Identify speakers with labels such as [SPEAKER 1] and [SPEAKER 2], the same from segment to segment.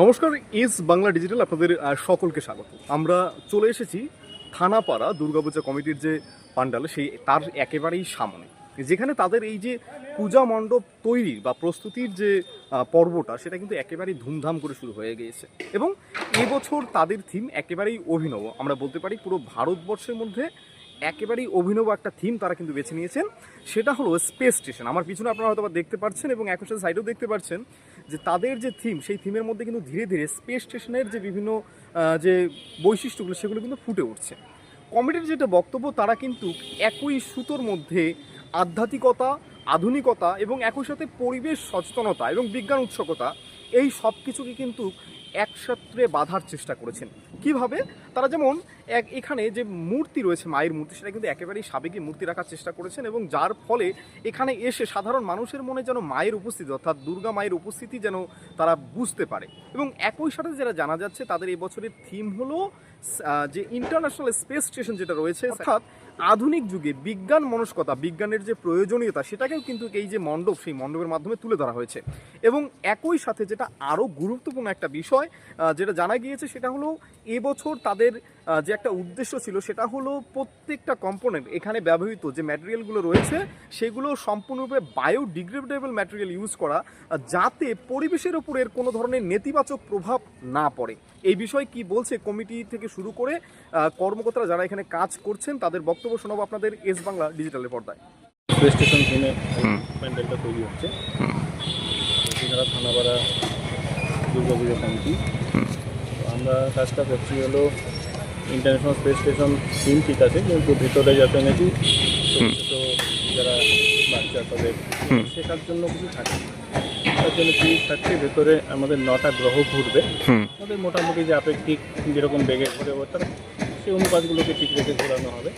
[SPEAKER 1] নমস্কার ইস বাংলা ডিজিটাল আপনাদের সকলকে স্বাগত। আমরা চলে এসেছি থানাপাড়া দুর্গাপূজা কমিটির যে পান্ডাল সেই তার একেবারেই সামনে। যেখানে তাদের এই যে পূজা মণ্ডপ তৈরির বা প্রস্তুতির যে পর্বটা, সেটা কিন্তু একেবারেই ধুমধাম করে শুরু হয়ে গিয়েছে। এবং এবছর তাদের থিম একেবারেই অভিনব। আমরা বলতে পারি পুরো ভারতবর্ষের মধ্যে একেবারেই অভিনব একটা থিম তারা কিন্তু বেছে নিয়েছেন। সেটা হলো স্পেস স্টেশন আমার পিছনে আপনারা হয়তো দেখতে পাচ্ছেন এবং একই সাথে সাইডেও দেখতে পাচ্ছেন যে তাদের যে থিম সেই থিমের মধ্যে কিন্তু ধীরে ধীরে স্পেস স্টেশনের যে বিভিন্ন যে বৈশিষ্ট্যগুলো, সেগুলো কিন্তু ফুটে উঠছে। কমিটির যেটা বক্তব্য, তারা কিন্তু একই সুতোর মধ্যে আধ্যাত্মিকতা, আধুনিকতা এবং একই সাথে পরিবেশ সচেতনতা এবং বিজ্ঞান উৎসকতা, এই সব কিছুকে কিন্তু একসাথে বাঁধার চেষ্টা করেছেন। কীভাবে? তারা যেমন এক এখানে যে মূর্তি রয়েছে মায়ের মূর্তি, সেটা কিন্তু একেবারেই সাবেকি মূর্তি রাখার চেষ্টা করেছেন এবং যার ফলে এখানে এসে সাধারণ মানুষের মনে যেন মায়ের উপস্থিতি, অর্থাৎ দুর্গা মায়ের উপস্থিতি যেন তারা বুঝতে পারে। এবং একই সাথে যারা জানা যাচ্ছে, তাদের এই বছরের থিম হলো যে ইন্টারন্যাশনাল স্পেস স্টেশন যেটা রয়েছে, অর্থাৎ আধুনিক যুগে বিজ্ঞান মনস্কতা, বিজ্ঞানের যে প্রয়োজনীয়তা, সেটাকেও কিন্তু এই যে মণ্ডপ, সেই মণ্ডপের মাধ্যমে তুলে ধরা হয়েছে। এবং একই সাথে যেটা আরও গুরুত্বপূর্ণ একটা বিষয় যেটা জানা গিয়েছে, সেটা হলো, এবছর তাদের আহ, যে একটা উদ্দেশ্য ছিল সেটা হলো প্রত্যেকটা কম্পোনেন্ট এখানে ব্যবহৃত যে ম্যাটেরিয়ালগুলো রয়েছে সেগুলো সম্পূর্ণরূপে বায়োডিগ্রেডেবল ম্যাটেরিয়াল ইউজ করা যাতে পরিবেশের উপর এর কোনো ধরনের নেতিবাচক প্রভাব না পড়ে। এই বিষয়ে কি বলছে কমিটি থেকে শুরু করে কর্মকর্তারা যারা এখানে কাজ করছেন তাদের বক্তব্য শোনাবো আপনাদের এস বাংলা ডিজিটালের পর্দায়।
[SPEAKER 2] স্টেশন থিমে প্যান্ডেলটা তৈরি হচ্ছে। এছাড়া থানাপাড়া দুর্গা পুজো কমিটি আমরা কাজটা করছি হলো ইন্টারন্যাশনাল স্পেস স্টেশন থিম ঠিক আছে কিন্তু ভিতরে যাতে নাকি ছোটো যারা বাচ্চা তাদের শেখার জন্য কিছু থাকে। তার জন্য কি থাকছে ভেতরে আমাদের নটা গ্রহ ঘুরবে। তাদের মোটামুটি যে আপেক্ষিক যেরকম বেগে ঘুরে ওঠার সেই অনুপাতগুলোকে ঠিক রেখে ঘোরানো হবে।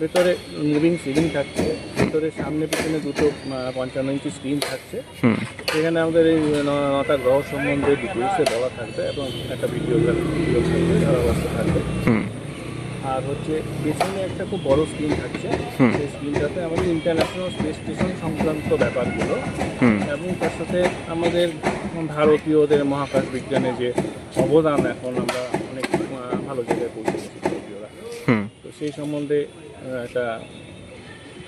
[SPEAKER 2] ভেতরে মুভিং সিলিং থাকছে। ভেতরে সামনে পিছনে দুটো পঞ্চান্ন ইঞ্চি স্ক্রিন থাকছে। সেখানে আমাদের এই নটা গ্রহ সম্বন্ধে ডিটেলসে দেওয়া থাকবে এবং একটা ভিডিও ভিডিও থাকবে আর থাকবে। আর হচ্ছে পেছনে একটা খুব বড় স্ক্রিন থাকছে। সেই স্ক্রিনটাতে আমাদের ইন্টারন্যাশনাল স্পেস স্টেশন সংক্রান্ত ব্যাপারগুলো এবং তার সাথে আমাদের ভারতীয়দের মহাকাশ বিজ্ঞানে যে অবদান এখন আমরা অনেক ভালো জায়গায় পৌঁছেছি। তো সেই সম্বন্ধে একটা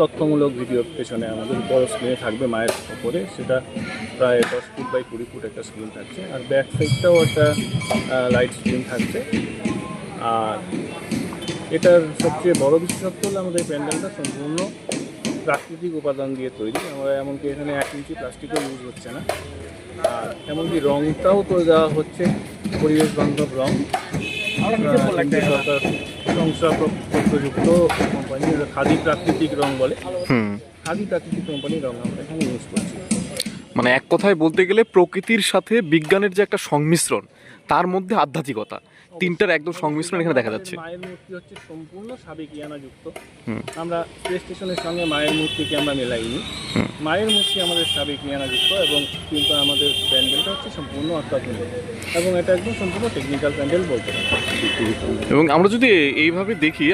[SPEAKER 2] তথ্যমূলক ভিডিও পেছনে আমাদের বড় স্ক্রিনে থাকবে মায়ের ওপরে সেটা প্রায় দশ ফুট বাই কুড়ি ফুট একটা স্ক্রিন থাকছে। আর ব্যাক সাইডটাও একটা লাইট স্ক্রিন থাকছে। আর এটার সবচেয়ে বড় বিশেষত্ব হলো আমাদের প্যান্ডেলটা সম্পূর্ণ প্রাকৃতিক উপাদান দিয়ে তৈরি। আমরা এমনকি এখানে এক ইঞ্চি প্লাস্টিকও ইউজ হচ্ছে না। আর এমনকি রঙটাও তো দেওয়া হচ্ছে, পরিবেশ বান্ধব রং। সরকার কোম্পানি খাদি প্রাকৃতিক রং বলে। খাদি প্রাকৃতিক কোম্পানির রং আমরা এখানে ইউজ করছি।
[SPEAKER 1] মানে এক কথায় বলতে গেলে প্রকৃতির সাথে বিজ্ঞানের যে একটা সংমিশ্রণ তার মধ্যে আধ্যাত্মিকতা। তিনটার একদম সংমিশ্রণ এখানে দেখা যাচ্ছে।
[SPEAKER 2] মায়ের মূর্তি হচ্ছে সম্পূর্ণ সাবেকিয়ানা যুক্ত। আমরা স্পেস স্টেশনের সঙ্গে মায়ের মূর্তিকে আমরা মেলাইনি। মায়ের মূর্তি আমাদের সাবেকিয়ানা যুক্ত এবং কিন্তু আমাদের প্যান্ডেলটা হচ্ছে সম্পূর্ণ অত্যাধুনিক। এবং এটা একদম সম্পূর্ণ টেকনিক্যাল প্যান্ডেল বলতে
[SPEAKER 1] এবং আমরা যদি এইভাবে দেখি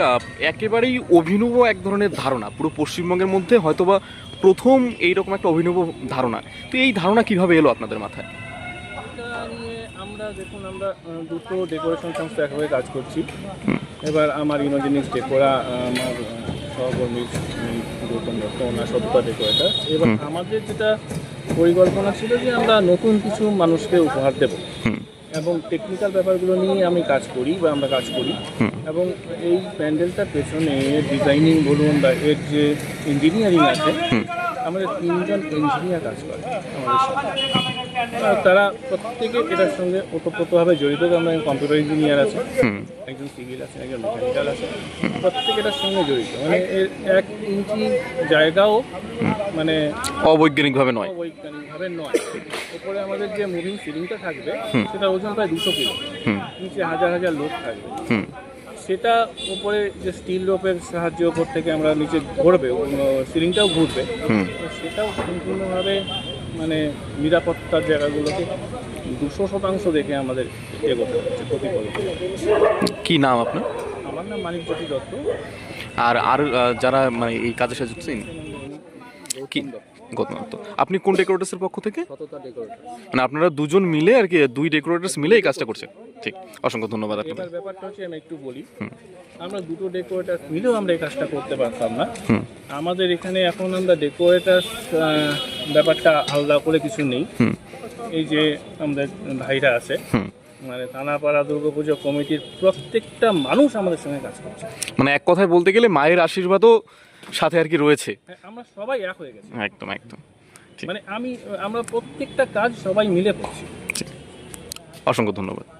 [SPEAKER 1] একেবারেই অভিনব এক ধরনের ধারণা। পুরো পশ্চিমবঙ্গের মধ্যে হয়তোবা প্রথম এইরকম একটা অভিনব ধারণা। তো এই ধারণা কীভাবে এলো আপনাদের মাথায়?
[SPEAKER 2] আমরা দেখুন আমরা দুটো ডেকোরেশন সংস্থা একভাবে কাজ করছি। এবার আমার ইনোজেনিক্স ডেকোরা আমার সহকর্মী গৌতম দত্ত ওনার সততা ডেকোরেটার এবার আমাদের যেটা পরিকল্পনা ছিল যে আমরা নতুন কিছু মানুষকে উপহার দেব। এবং টেকনিক্যাল ব্যাপারগুলো নিয়ে আমি কাজ করি বা আমরা কাজ করি। এবং এই প্যান্ডেলটার পেছনে ডিজাইনিং বলুন বা এর যে ইঞ্জিনিয়ারিং আছে আমাদের তিনজন ইঞ্জিনিয়ার কাজ করে আমাদের সাথে। তারা প্রত্যেকে এটার সঙ্গে ওতপ্রোতভাবে জড়িত আমরা কম্পিউটার ইঞ্জিনিয়ার আছে একজন সিভিল আছে একজন মেকানিক্যাল আছে প্রত্যেকে এটার সঙ্গে জড়িত। মানে এর এক ইঞ্চি জায়গাও মানে
[SPEAKER 1] অবৈজ্ঞানিকভাবে নয়।
[SPEAKER 2] বৈজ্ঞানিকভাবে নয়। উপরে আমাদের যে মুভিং সিলিংটা থাকবে সেটা ওজন প্রায় দুশো কিলো নিচে হাজার হাজার লোক থাকবে। সেটা উপরে যে স্টিল রোপের সাহায্যে ওপর থেকে আমরা নিচে ঘুরবে সিলিংটাও ঘুরবে। সেটাও সম্পূর্ণভাবে মানে নিরাপত্তার জায়গাগুলোকে দুশো শতাংশ দেখে আমাদের এগোতে হচ্ছে প্রতিকল্প
[SPEAKER 1] কি নাম আপনার?
[SPEAKER 2] আমার নাম মানিকজ্যোতি দত্ত।
[SPEAKER 1] আর আর যারা মানে এই কাজের সাথে যুক্ত কি
[SPEAKER 2] দত্ত
[SPEAKER 1] আপনি কোন ডেকোরেটার্সের পক্ষ থেকে? মানে আপনারা দুজন মিলে আর কি দুই ডেকোরেটার্স মিলে এই কাজটা করছেন। ঠিক অসংখ্য ধন্যবাদ আপনাকে।
[SPEAKER 2] ব্যাপারটা হচ্ছে আমি একটু বলি। আমরা দুটো ডেকোরেটার মিলেও আমরা এই কাজটা করতে পারতাম না। আমাদের এখানে এখন আমরা ডেকোরেটার ব্যাপারটা আলাদা করে কিছু নেই। এই যে আমাদের ভাইরা আছে মানে থানাপাড়া দুর্গাপুজো কমিটির প্রত্যেকটা মানুষ আমাদের সঙ্গে কাজ করছে।
[SPEAKER 1] মানে এক কথায় বলতে গেলে মায়ের আশীর্বাদও সাথে আর কি রয়েছে।
[SPEAKER 2] হ্যাঁ, আমরা সবাই এক হয়ে গেছি।
[SPEAKER 1] একদম একদম।
[SPEAKER 2] মানে আমি আমরা প্রত্যেকটা কাজ সবাই মিলে করছি।
[SPEAKER 1] অসংখ্য ধন্যবাদ।